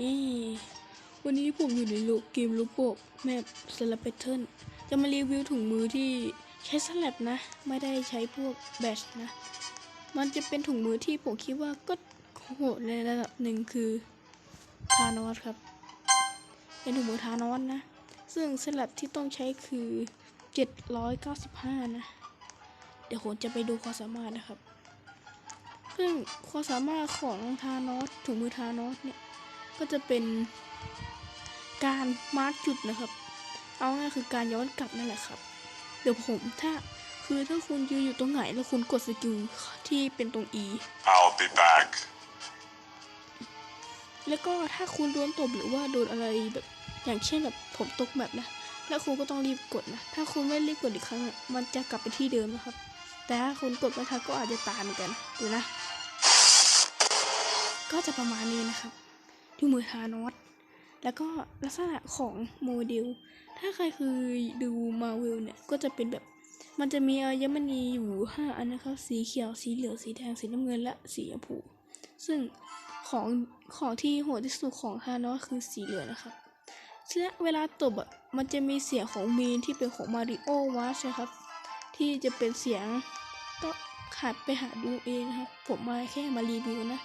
อีวันนี้ผมอยู่ในโลกเกมลูกโปกแมปสลับแพทเทิร์นจะมารีวิวถุงมือที่ใช้สลับนะ ไม่ได้ใช้พวกแบชนะ มันจะเป็นถุงมือที่ผมคิดว่าก็โหดในระดับหนึ่งคือทานอสครับ เป็นถุงมือทานอสนะ ซึ่งสลับที่ต้องใช้คือ 795 นะ เดี๋ยวผมจะไปดูความสามารถนะครับ ซึ่งความสามารถของทานอสถุงมือทานอสเนี่ย ก็จะเป็นการมาร์กจุดนะครับ เอาง่ายคือการย้อนกลับนั่นแหละครับ เดี๋ยวผมถ้าคือถ้าคุณยืนอยู่ตรงไหนแล้วคุณกดสกิลที่เป็นตรง E I'll be back. แล้วก็ถ้าคุณโดนตบหรือว่าโดนอะไรแบบอย่างเช่นแบบผมตกแบบนะ แล้วคุณก็ต้องรีบกดนะ ถ้าคุณไม่รีบกดอีกครั้ง มันจะกลับไปที่เดิมนะครับ แต่ถ้าคุณกดไม่ทันก็อาจจะตายเหมือนกันดูนะ ก็จะประมาณนี้นะครับที่มือทานอสแล้วก็ลักษณะของโมเดล ถ้าใครเคยดูมาเวลเนี่ย ก็จะเป็นแบบ มันจะมีอายมณีอยู่ห้าอันนะครับ สีเขียว สีเหลือง สีแดง สีน้ำเงิน และสีชมพู ซึ่งของของที่โหดที่สุดของฮานอสคือสีเหลืองนะครับและเวลาตบอะ มันจะมีเสียงของมีนที่เป็นของมาริโอวาใชนะครับ ที่จะเป็นเสียงก็ขัดไปหาดูเองนะครับ ผมมาแค่มารีวิวนะ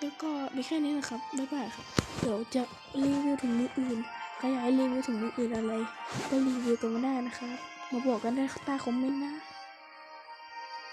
แล้วก็มีแค่นี้นะครับบ๊ายบายครับ เดี๋ยวจะรีวิวถึงมืออื่นใครอยากให้รีวิวถึงมืออื่นอะไร ก็รีวิวกันมาได้นะครับ มาบอกกันได้ใต้คอมเมนต์นะ